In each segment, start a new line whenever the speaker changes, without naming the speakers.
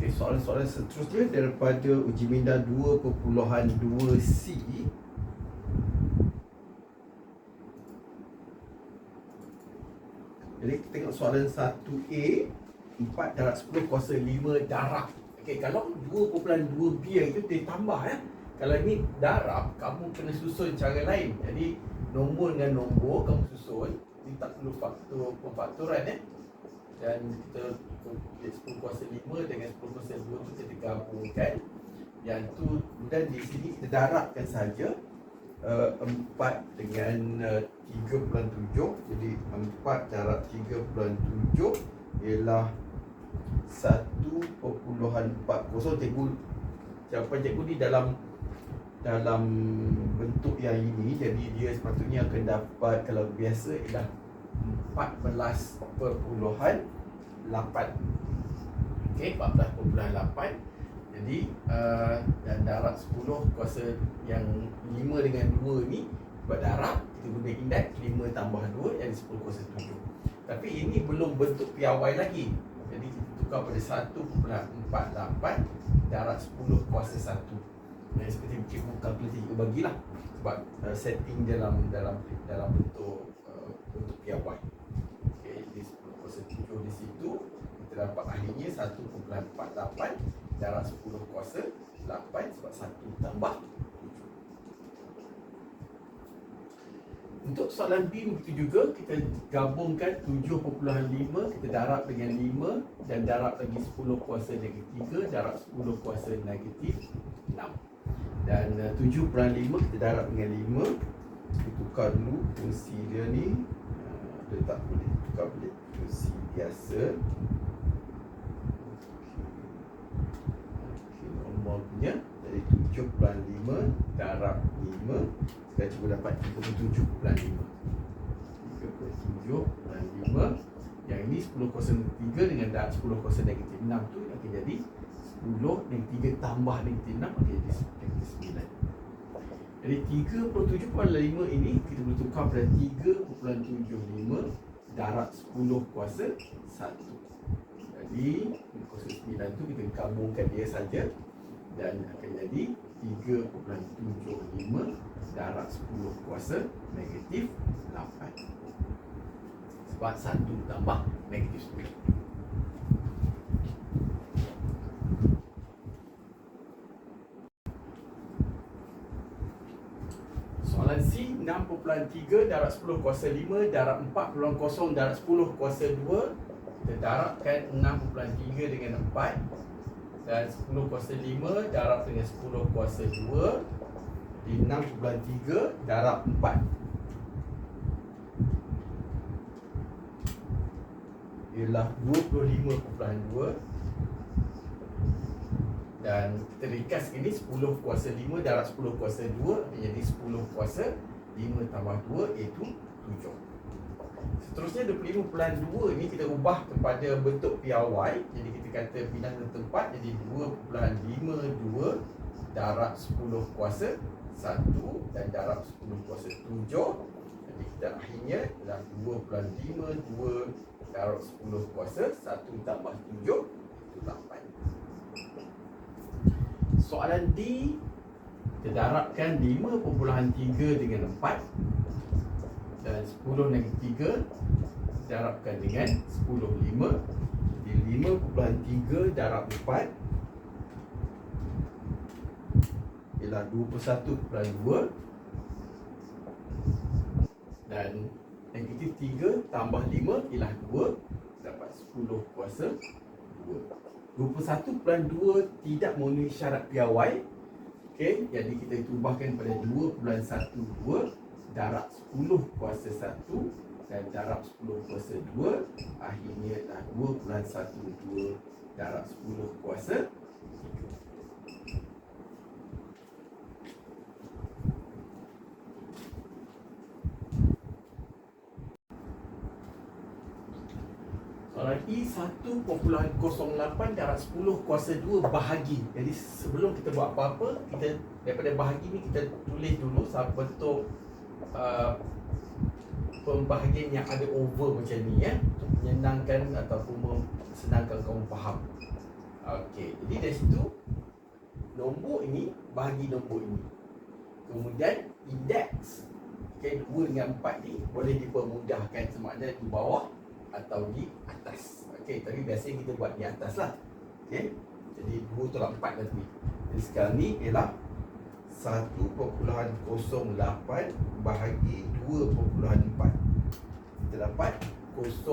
Okay, soalan-soalan seterusnya daripada uji minda 2.2C Jadi kita tengok soalan 1A 4 darab 10 kuasa 5 darab Okey, kalau 2.2B yang itu dia tambah ya. Kalau ni darab, kamu kena susun cara lain. Jadi nombor dengan nombor kamu susun. Ini tak perlu faktor pemfaktoran ya. Dan kita 10 kuasa 5 dengan 10 kuasa 2 tu kita gabungkan. Yang tu dan di sini kita darabkan saja uh, 4 dengan uh, 3.7 jadi 4 darab 3.7 ialah 1.40 cikgu jawapan cikgu ni dalam dalam bentuk yang ini. Jadi dia sepatutnya akan dapat kalau biasa ialah 14 perpuluhan 8 Okey, 14.8 jadi uh, darab 10 kuasa yang 5 dengan 2 ni buat darab kita guna indeks 5 tambah 2 yang 10 kuasa 7 tapi ini belum bentuk piawai lagi. Jadi kita tukar pada 1.48 darab 10 kuasa 1 dan seperti cikgu kalkulasi cikgu bagilah sebab uh, setting dalam dalam dalam bentuk uh, bentuk piawai okay, jadi 10 kuasa 7 di situ kita dapat akhirnya 1.48 darab 10 kuasa 8 sebab 1 tambah Untuk soalan B begitu juga kita gabungkan 7.5 kita darab dengan 5 dan darab lagi 10 kuasa negatif 3 darab 10 kuasa negatif 6 dan uh, 7.5 kita darab dengan 5 kita tukar dulu fungsi dia ni. Uh, dia tak boleh tukar boleh fungsi normal punya jadi 7.5 darab 5 dan cuba dapat 37 bulan 5 37 bulan 5 Yang ini 10 kuasa 3 dengan darab 10 kuasa negatif 6 tu akan jadi 10 dengan 3 tambah negatif 6 akan jadi negatif 9 Jadi 37.5 ini kita boleh tukar pada 3.75 darab 10 kuasa 1 Jadi kuasa 9 tu kita gabungkan dia saja. Dan akan jadi 3.75 darab 10 kuasa negatif 8 sebab 1 tambah negatif 10 Soalan C 6.3 darab 10 kuasa 5 darab 4.0 darab 10 kuasa 2 kita darabkan 6.3 dengan 4 dan 10 kuasa 5 darab dengan 10 kuasa 2 di 6.3 darab 4 ialah 25.2 dan kita ringkas ini 10 kuasa 5 darab 10 kuasa 2 jadi 10 kuasa 5 tambah 2 iaitu 7 Seterusnya 25.2 ni kita ubah kepada bentuk piawai Jadi kita kata bilangan tempat jadi 2.52 darab 10 kuasa 1 dan darab 10 kuasa 7 Jadi kita akhirnya adalah 2.52 darab 10 kuasa 1 tambah 7 itu 8 Soalan D kita darabkan 5.3 dengan 4 dan 10 negatif 3 darabkan dengan 10 5 jadi 5.3 darab 4 ialah 21.2 dan negatif 3 tambah 5 ialah 2 dapat 10 kuasa 2 21.2 tidak memenuhi syarat piawai Okey, jadi kita ubahkan pada 2.12 darab 10 kuasa 1 dan darab 10 kuasa 2 akhirnya adalah 2 bulan 1 2 darab 10 kuasa 3 E 1.08 darab 10 kuasa 2 bahagi Jadi sebelum kita buat apa-apa kita Daripada bahagi ni kita tulis dulu bentuk uh, pembahagian yang ada over macam ni ya untuk menyenangkan ataupun senangkan kamu faham. Okey, jadi dari situ nombor ini bahagi nombor ini. Kemudian indeks okey 2 dengan 4 ni boleh dipermudahkan sama ada di bawah atau di atas. Okey, tapi biasanya kita buat di atas lah. Okey. Jadi 2 tolak 4 nanti. Jadi sekarang ni ialah 1.08 bahagi 2.4 Kita dapat 0.45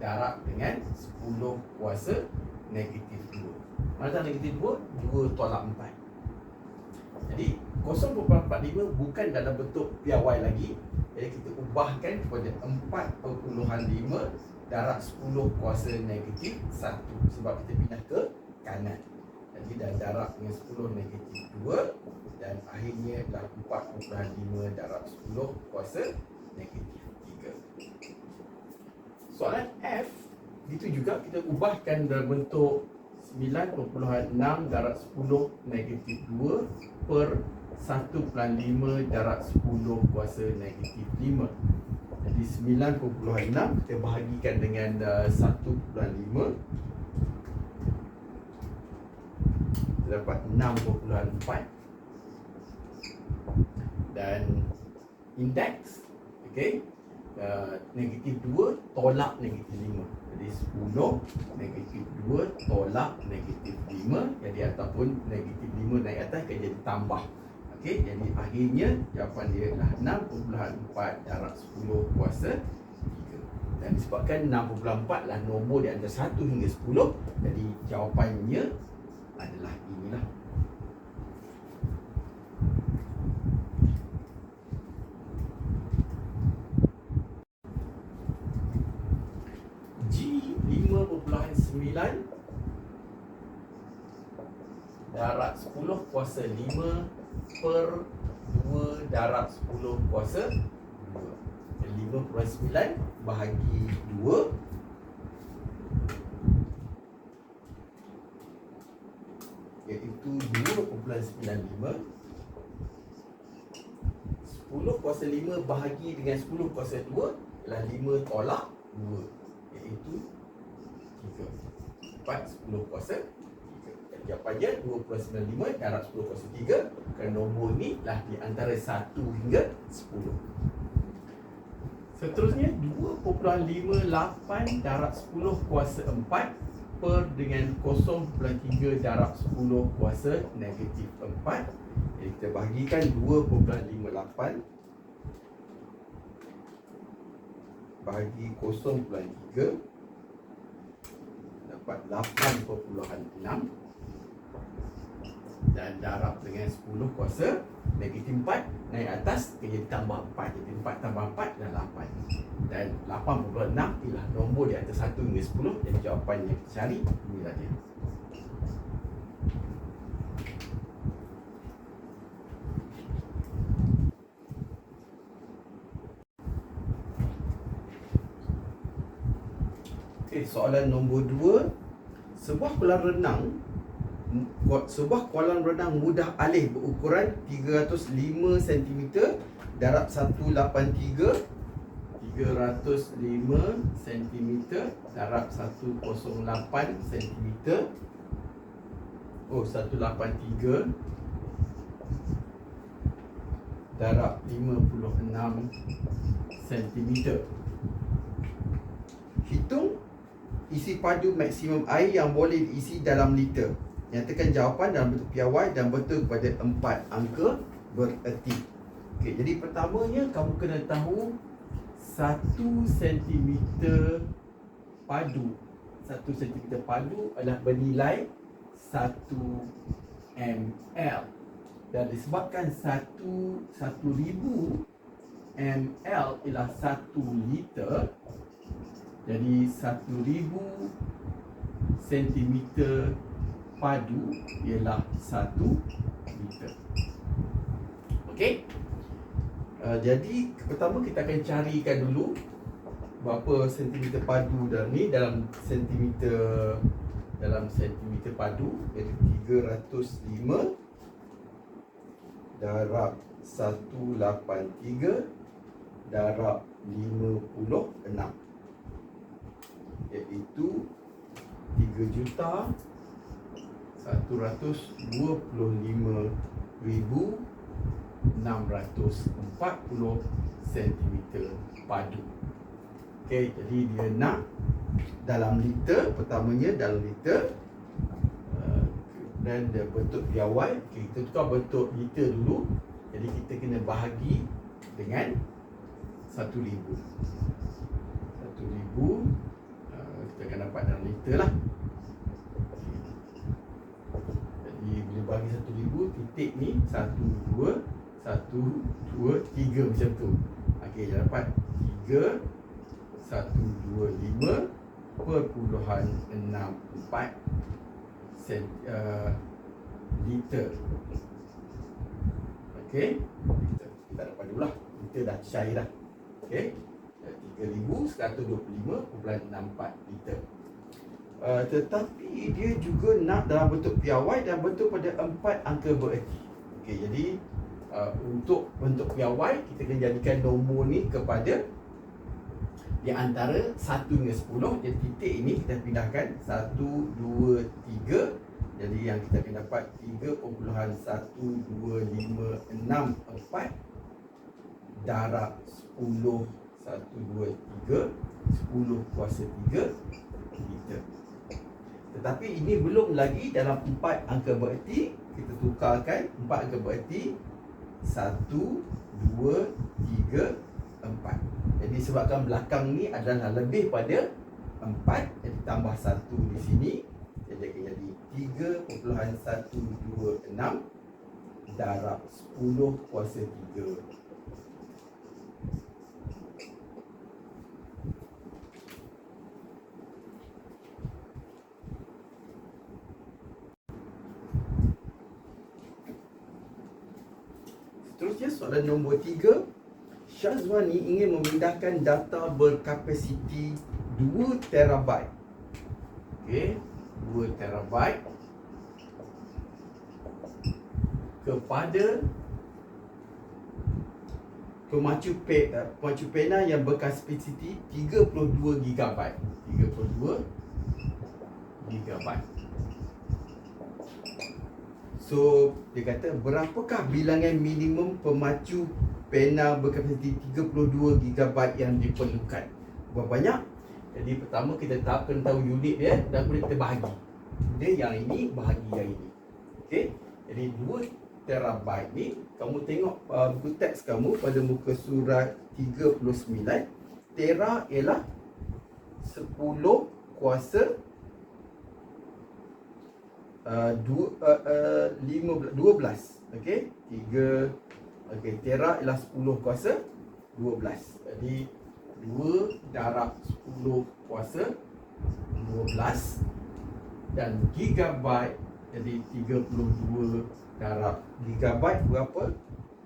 darab dengan 10 kuasa negatif 2 Mana negatif 2? 2 tolak 4 Jadi 0.45 bukan dalam bentuk piawai lagi. Jadi kita ubahkan kepada 4.5 darab 10 kuasa negatif 1 Sebab kita pindah ke kanan. Jadi dah darab dengan 10 negatif 2 Dan akhirnya dah 4.5 darab 10 kuasa negatif 3 Soalan F Itu juga kita ubahkan dalam bentuk 9.6 darab 10 negatif 2 Per 1.5 darab 10 kuasa negatif 5 Jadi 9.6 kita bahagikan dengan uh, 1.5 kita dapat 6.4 dan indeks okey uh, negatif 2 tolak negatif 5 jadi 10 negatif 2 tolak negatif 5 jadi ataupun negatif 5 naik atas akan jadi tambah okey jadi akhirnya jawapan dia adalah 6.4 darab 10 kuasa 3 dan disebabkan 6.4 lah nombor di antara 1 hingga 10 jadi jawapannya adalah inilah. G 5.9 darab 10 kuasa 5 per 2 darab 10 kuasa 2 5.9 bahagi 2 2.95 10 kuasa 5 bahagi dengan 10 kuasa 2 ialah 5 tolak 2 iaitu 3 4 10 kuasa 3 jawapannya 2.95 darab 10 kuasa 3 kerana nombor ni lah di antara 1 hingga 10 Seterusnya 2.58 darab 10 kuasa 4 per dengan 0.3 darab 10 kuasa negatif 4 Jadi kita bahagikan 2.58 Bahagi 0.3 Dapat 8.6 Dan darab dengan 10 kuasa negatif 4 naik atas jadi tambah 4 jadi 4 tambah 4 dan 8 dan 8.6 ialah nombor di atas 1 hingga 10 jadi jawapan yang kita cari inilah dia Okay, soalan nombor 2 sebuah kolam renang sebuah kolam renang mudah alih berukuran 305 cm darab 183 305 cm darab 108 cm oh 183 darab 56 cm hitung isi padu maksimum air yang boleh diisi dalam liter Nyatakan jawapan dalam bentuk piawai dan betul kepada empat angka bererti. Okey, jadi pertamanya kamu kena tahu satu sentimeter padu. Satu sentimeter padu adalah bernilai satu ml. Dan disebabkan satu satu ribu ml ialah satu liter. Jadi satu ribu sentimeter padu ialah 1 liter. Okey. Uh, jadi pertama kita akan carikan dulu berapa sentimeter padu dalam ni dalam sentimeter dalam sentimeter padu iaitu 305 darab 183 darab 56 iaitu 3 juta 125 ribu 640 cm padu. Okey, jadi dia nak dalam liter pertamanya dalam liter uh, dan dia bentuk piawai okay, kita tukar bentuk liter dulu. Jadi kita kena bahagi dengan 1000 1000 uh, kita akan dapat dalam liter lah bagi 1000 titik ni 1 2 satu, dua, tiga macam tu. Okey, dia dapat tiga Satu, dua, lima Perpuluhan enam, empat sen, uh, Liter. Okey? Liter, kita dapat dulu lah. Liter dah cair dah. Okey? Tiga ribu, seratus dua puluh lima Kumpulan enam, empat liter uh, Tetapi dia juga nak dalam bentuk piawai Dan bentuk pada empat angka bererti. Okey, jadi uh, untuk bentuk piawai kita kena jadikan nombor ni kepada di antara 1 hingga 10 jadi titik ini kita pindahkan 1 2 3 jadi yang kita akan dapat 3.1256 darab 10 1 2 3 10 kuasa 3 liter tetapi ini belum lagi dalam 4 angka bererti kita tukarkan 4 angka bererti satu, dua, tiga, empat. Jadi sebabkan belakang ni adalah lebih pada empat Jadi tambah satu di sini. Jadi akan jadi tiga perpuluhan satu dua enam Darab sepuluh kuasa tiga Seterusnya soalan nombor tiga. Syazwani ingin memindahkan data berkapasiti 2 terabyte. Okey 2 terabyte Kepada Pemacu, pe, pemacu pena yang berkapasiti 32 gigabyte. 32 gigabyte So dia kata berapakah bilangan minimum pemacu pena berkapasiti 32 GB yang diperlukan? Berapa banyak? Jadi pertama kita tahu kena tahu unit dia dan boleh kita bahagi. Dia yang ini bahagi yang ini. Okey. Jadi 2 terabyte ni kamu tengok uh, buku teks kamu pada muka surat 39 tera ialah 10 kuasa Uh, uh, uh, dua belas. Okay? Tiga. Okay, Tera ialah sepuluh kuasa. Dua belas. Jadi Dua darab sepuluh kuasa. Dua belas. Dan gigabyte Jadi tiga puluh dua darab Gigabyte berapa?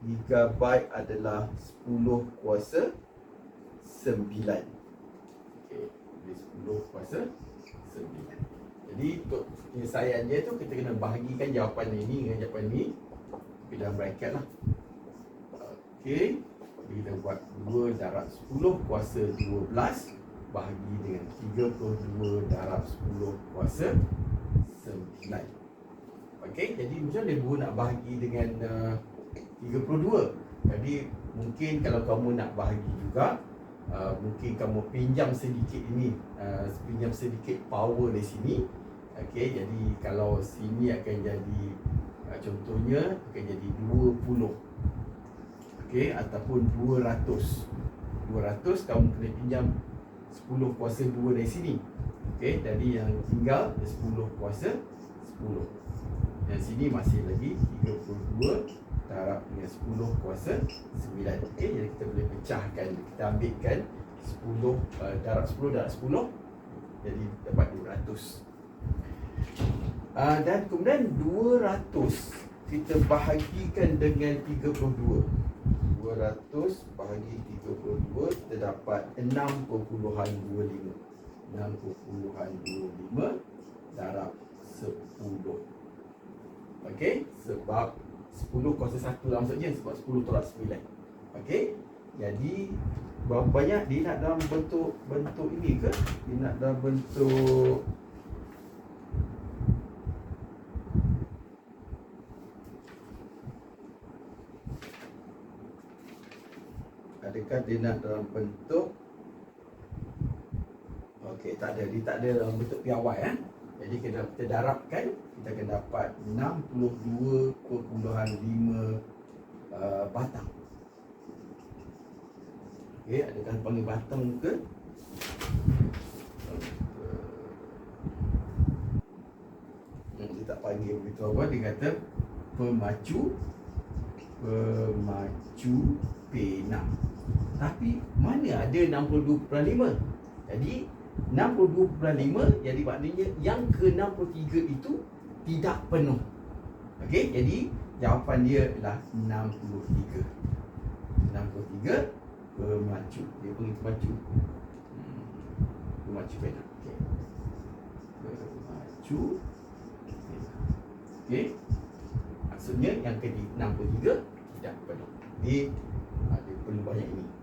Gigabyte adalah sepuluh kuasa Sembilan. Okay. Jadi sepuluh kuasa Sembilan jadi untuk penyelesaian dia tu kita kena bahagikan jawapan ini dengan jawapan ini. Di dalam bracket lah. Okey. Jadi kita buat 2 darab 10 kuasa 12 Bahagi dengan 32 darab 10 kuasa 9 Okey, jadi macam mana ibu nak bahagi dengan uh, 32 Jadi mungkin kalau kamu nak bahagi juga uh, Mungkin kamu pinjam sedikit ini uh, Pinjam sedikit power dari sini Okey, jadi kalau sini akan jadi uh, contohnya akan jadi 20. Okey, ataupun 200. 200 kamu kena pinjam 10 kuasa 2 dari sini. Okey, jadi yang tinggal 10 kuasa 10. Dan sini masih lagi 32 darab dengan 10 kuasa 9. Okey, jadi kita boleh pecahkan, kita ambilkan 10 uh, darab 10 darab 10 jadi dapat 200. Uh, dan kemudian 200 kita bahagikan dengan 32 200 bahagi 32 kita dapat 6.25 6.25 darab 10 Okey, sebab 10 kuasa 1 lah maksudnya sebab 10 tolak 9 Okey, jadi berapa banyak dia nak dalam bentuk bentuk ini ke? Dia nak dalam bentuk Adakah dia nak dalam bentuk Okey, tak ada. Dia tak ada dalam bentuk piawai eh. Jadi kita, kita darabkan kita akan dapat 62.5 uh, batang. Okey, adakah panggil batang ke? Hmm, dia tak panggil begitu apa dia kata pemacu pemacu pena. Tapi mana ada 62.5? Jadi 62.5 jadi maknanya yang ke-63 itu tidak penuh. Okey, jadi jawapan dia adalah 63. 63 pemacu. Dia panggil pemacu. Hmm. Pemacu pena. Okey. Pemacu. Okey. Maksudnya yang ke-63 tidak penuh. Jadi ada perlu banyak ini.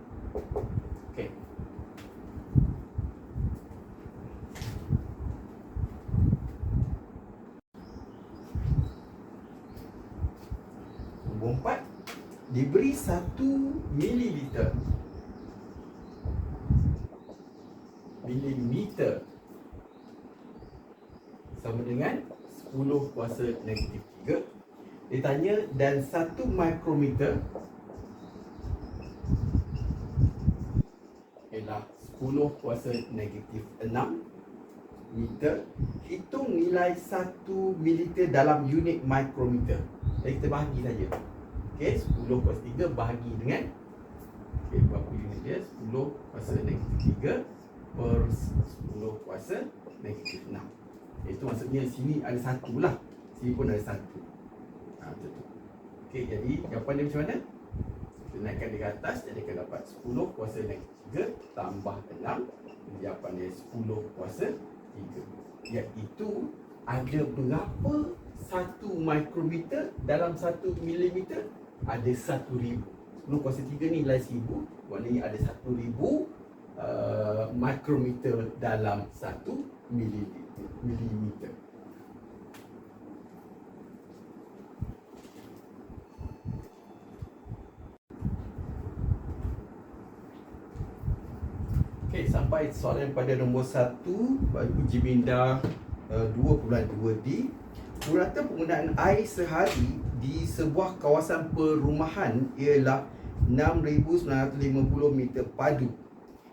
Nombor empat Diberi satu mililiter. Milimeter Sama dengan 10 kuasa negatif 3 Dia tanya dan satu mikrometer Ialah 10 kuasa negatif 6 meter Hitung nilai 1 mililiter dalam unit mikrometer Jadi kita bahagi saja. Okey, 10 kuasa 3 bahagi dengan Okey, berapa unit dia? 10 kuasa negatif 3 Per 10 kuasa negatif 6 Itu maksudnya sini ada satu lah. Sini pun ada satu. Ha, Macam tu. Okey, jadi jawapan dia macam mana? Kita naikkan di atas Jadi akan dapat 10 kuasa negatif 3 Tambah 6 Jawapan dia 10 kuasa 3 Iaitu ada berapa satu mikrometer dalam satu milimeter ada satu ribu. 10 kuasa 3 ni nilai seribu. Maknanya ada satu ribu uh, mikrometer dalam satu milimeter. Okey, sampai soalan pada nombor satu bagi uji minda uh, 2.2D Purata penggunaan air sehari di sebuah kawasan perumahan ialah 6,950 meter padu.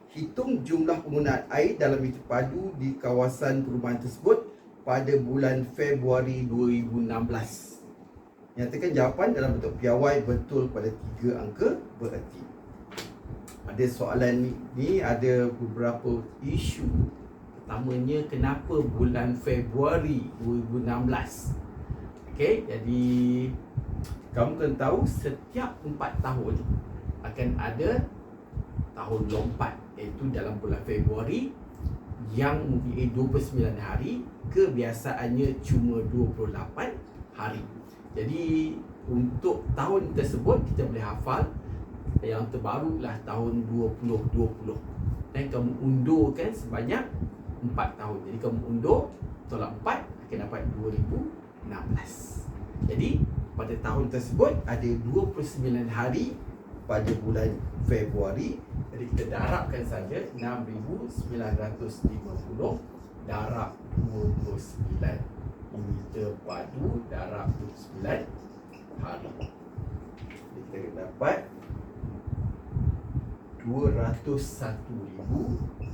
Hitung jumlah penggunaan air dalam meter padu di kawasan perumahan tersebut pada bulan Februari 2016. Nyatakan jawapan dalam bentuk piawai betul pada tiga angka bererti. Ada soalan ni, ni ada beberapa isu. Pertamanya kenapa bulan Februari 2016 Okey, jadi kamu kena tahu setiap 4 tahun akan ada tahun lompat. Iaitu dalam bulan Februari yang mempunyai 29 hari kebiasaannya cuma 28 hari. Jadi untuk tahun tersebut kita boleh hafal yang terbaru lah tahun 2020 dan kamu undurkan sebanyak 4 tahun. Jadi kamu undur tolak 4 akan dapat 2016. Jadi pada tahun tersebut ada 29 hari pada bulan Februari. Jadi kita darabkan saja 6950 darab 29 meter padu darab 29 hari. Jadi kita dapat 201,000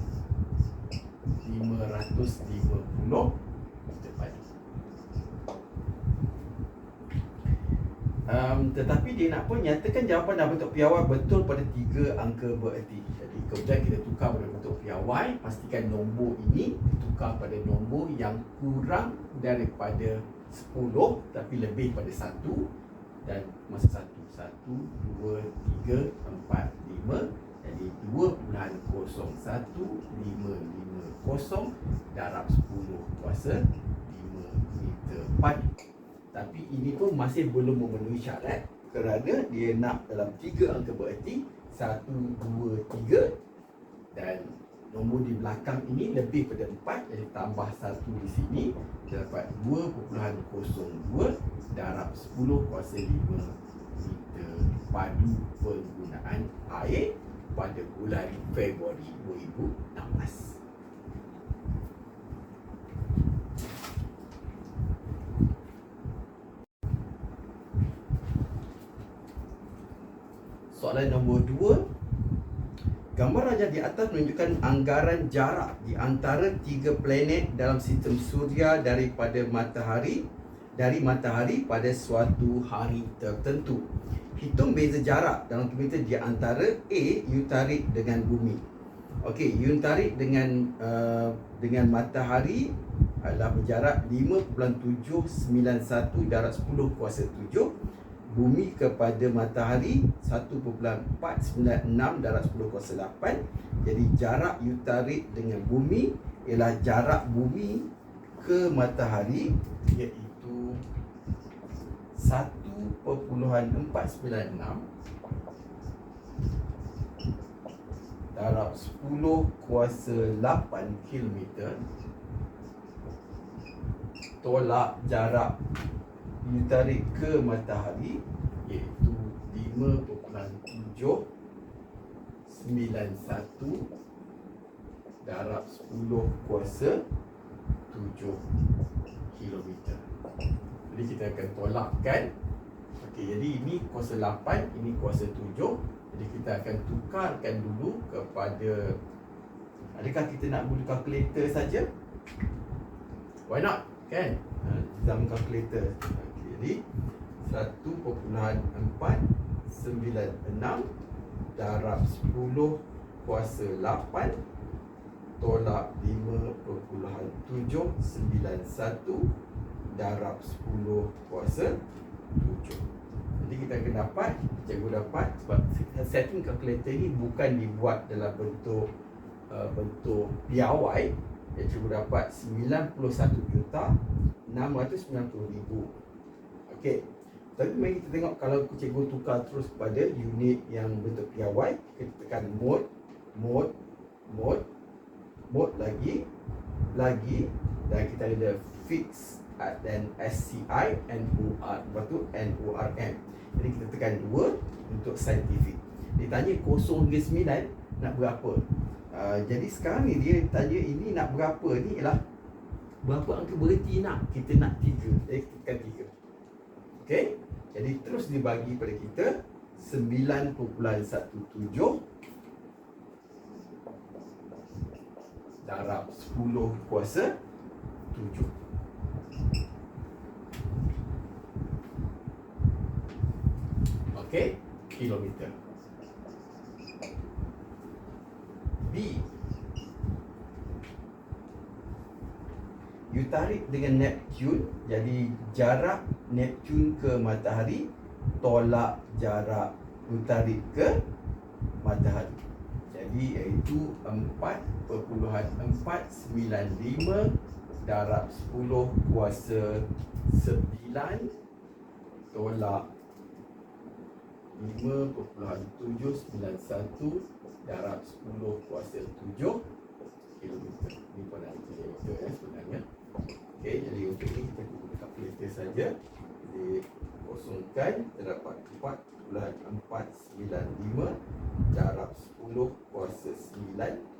550 meter padu. Um, tetapi dia nak pun nyatakan jawapan dalam bentuk piawai betul pada tiga angka bererti. Jadi kemudian kita tukar pada bentuk piawai, pastikan nombor ini tukar pada nombor yang kurang daripada 10 tapi lebih pada 1 dan masa 1 1 2 3 4 5 jadi 2.015 kosong. Darab 10 kuasa 5 meter padu. Tapi ini pun masih belum memenuhi syarat kerana dia nak dalam 3 angka bererti 1, 2, 3 dan nombor di belakang ini lebih pada 4 jadi tambah 1 di sini dapat 2.02 darab 10 kuasa 5 meter padu penggunaan air pada bulan Februari 2016. Soalan nombor dua Gambar raja di atas menunjukkan anggaran jarak di antara tiga planet dalam sistem suria daripada matahari dari matahari pada suatu hari tertentu. Hitung beza jarak dalam kilometer di antara A you tarik dengan bumi. Okey, you tarik dengan uh, dengan matahari adalah berjarak 5.791 darab 10 kuasa 7 bumi kepada matahari 1.496 darab 10 kuasa 8 jadi jarak you tarik dengan bumi ialah jarak bumi ke matahari 1.496 darab 10 kuasa 8 kilometer tolak jarak you tarik ke matahari iaitu 5.791 darab 10 kuasa 7 kilometer. Jadi kita akan tolakkan Okey, jadi ini kuasa 8, ini kuasa 7 Jadi kita akan tukarkan dulu kepada Adakah kita nak guna kalkulator saja? Why not? Kan? Ha, zaman kalkulator jadi 1.496 darab 10 kuasa 8 tolak 5.791 darab 10 kuasa 7 jadi kita akan dapat cikgu dapat sebab setting calculator ni bukan dibuat dalam bentuk uh, bentuk piawai yang cikgu dapat 91 juta 690 ribu. Okey. Tapi mari kita tengok kalau cikgu tukar terus kepada unit yang bentuk piawai, kita tekan mode, mode, mode, mode lagi, lagi dan kita ada fix dan SCI NOR lepas tu NORM. Jadi kita tekan dua untuk scientific. Dia tanya kosong hingga sembilan nak berapa? Uh, jadi sekarang ni dia tanya ini nak berapa ni ialah berapa angka berhenti nak? Kita nak tiga. Jadi kita tekan tiga. Okey. Jadi terus dibagi pada kita 9.17 darab 10 kuasa 7. Okey, kilometer. B You tarik dengan Neptune Jadi jarak Neptune ke matahari Tolak jarak You tarik ke matahari Jadi iaitu 4.495 Darab 10 kuasa 9 Tolak 5.791 Darab 10 kuasa 7 kilometer Ini pun ada kilometer eh, sebenarnya. Okey, jadi untuk ini kita guna kalkulator saja. Jadi kosongkan terdapat 4.495 darab 10 kuasa 9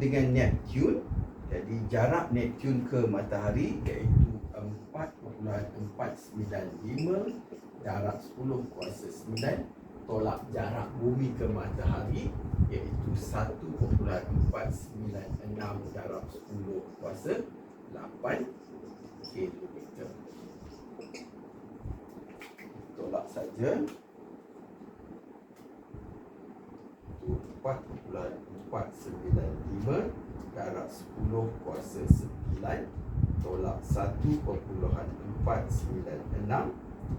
dengan Neptune Jadi jarak Neptune ke matahari Iaitu 4.495 Jarak 10 kuasa 9 Tolak jarak bumi ke matahari Iaitu 1.496 Jarak 10 kuasa 8 kilometer. Tolak saja. 4.495 darab 10 kuasa 9 tolak 1.496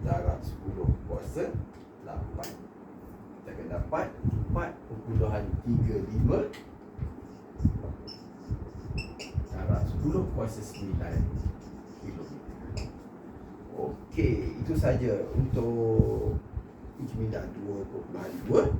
darab 10 kuasa 8 Kita akan dapat 4.35 Darab 10 kuasa 9 kilometer Okey, itu saja untuk Ijmidah 2.2